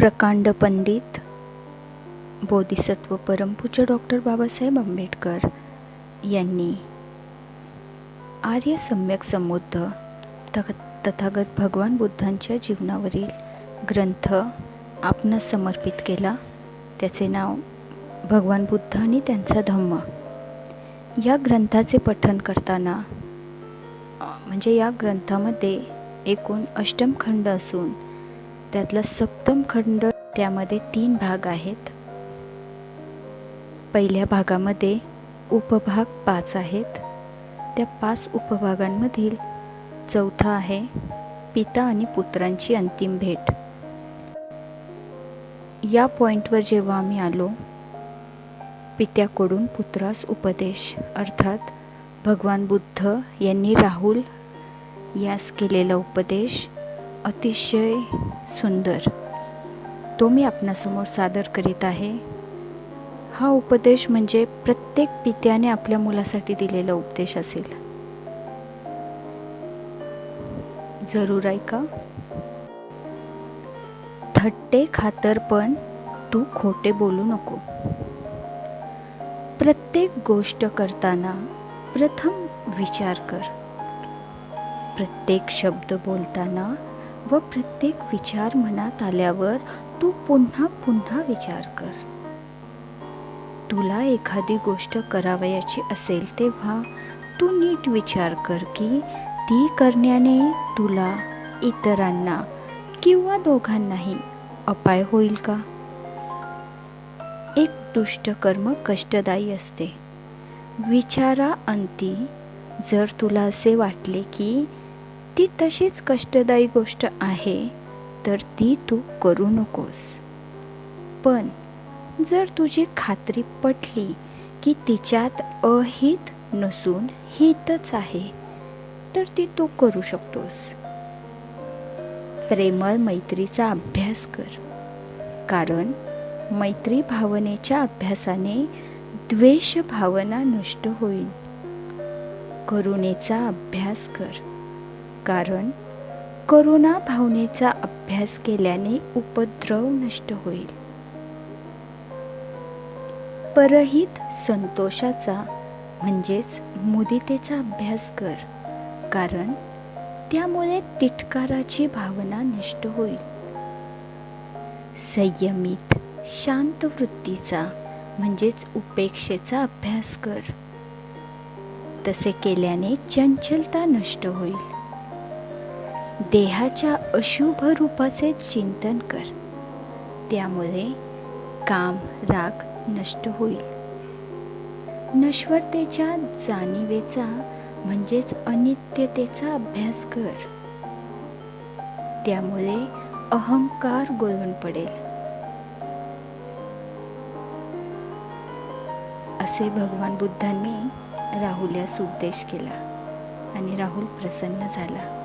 प्रकांड पंडित बोधिसत्व परमपूज्य डॉक्टर बाबासाहेब आंबेडकर यांनी आर्य सम्यक संबुद्ध तथागत भगवान बुद्धांच्या जीवनावरील ग्रंथ आपणास समर्पित केला. त्याचे नाव भगवान बुद्ध आणि त्यांचा धम्म. या ग्रंथाचे पठन करताना म्हणजे या ग्रंथामध्ये एकूण अष्टम खंड असून त्यातला सप्तम खंड त्यामध्ये तीन भाग आहेत. पहिल्या भागामध्ये उपभाग पाच आहेत. त्या पाच उपभागांमधील चौथा आहे पिता आणि पुत्रांची अंतिम भेट. या पॉईंटवर जेव्हा आम्ही आलो पित्याकडून पुत्रास उपदेश अर्थात भगवान बुद्ध यांनी राहुल यास केलेला उपदेश अतिशय सुंदर. तो मी आपणासमोर सादर करीत आहे. हा उपदेश म्हणजे प्रत्येक पित्याने आपल्या मुलासाठी दिलेला उपदेश असेल. जरूर ऐका. थट्टे खातर पण तू खोटे बोलू नको. प्रत्येक गोष्ट करताना प्रथम विचार कर. प्रत्येक शब्द बोलताना व प्रत्येक विचार मनात आल्यावर तू पुन्हा पुन्हा विचार कर. तुला एखादी गोष्ट करावयाची असेल तेव्हा तू नीट विचार कर की ती करण्याने तुला इतरांना किंवा दोघांनाही अपाय होईल का? एक दुष्ट कर्म कष्टदायी असते. विचारा अंती जर तुला असे वाटले की ती तशीच कष्टदायी गोष्ट आहे तर ती तू करू नकोस. पण जर तुझी खात्री पटली की तिच्यात अहित नसून हितच आहे तर ती तू करू शकतोस. प्रेमळ मैत्रीचा अभ्यास कर कारण मैत्री भावनेच्या अभ्यासाने द्वेष भावना नष्ट होईल. करुणेचा अभ्यास कर कारण करुणा भावनेचा अभ्यास केल्याने उपद्रव नष्ट होईल. परहित संतोषाचा म्हणजेच मुदितेचा अभ्यास कर कारण त्यामुळे तिटकाराची भावना नष्ट होईल. संयमित शांत वृत्तीचा म्हणजेच उपेक्षेचा अभ्यास कर. तसे केल्याने चंचलता नष्ट होईल. देहाच्या अशुभ रूपाचे चिंतन कर. त्यामुळे काम राग नष्ट होईल. नश्वरतेच्या जाणीवेचा म्हणजेच अनित्यतेचा अभ्यास कर. त्यामुळे अहंकार गोळून पडेल. असे भगवान बुद्धांनी राहुल्यास उपदेश केला आणि राहुल प्रसन्न झाला.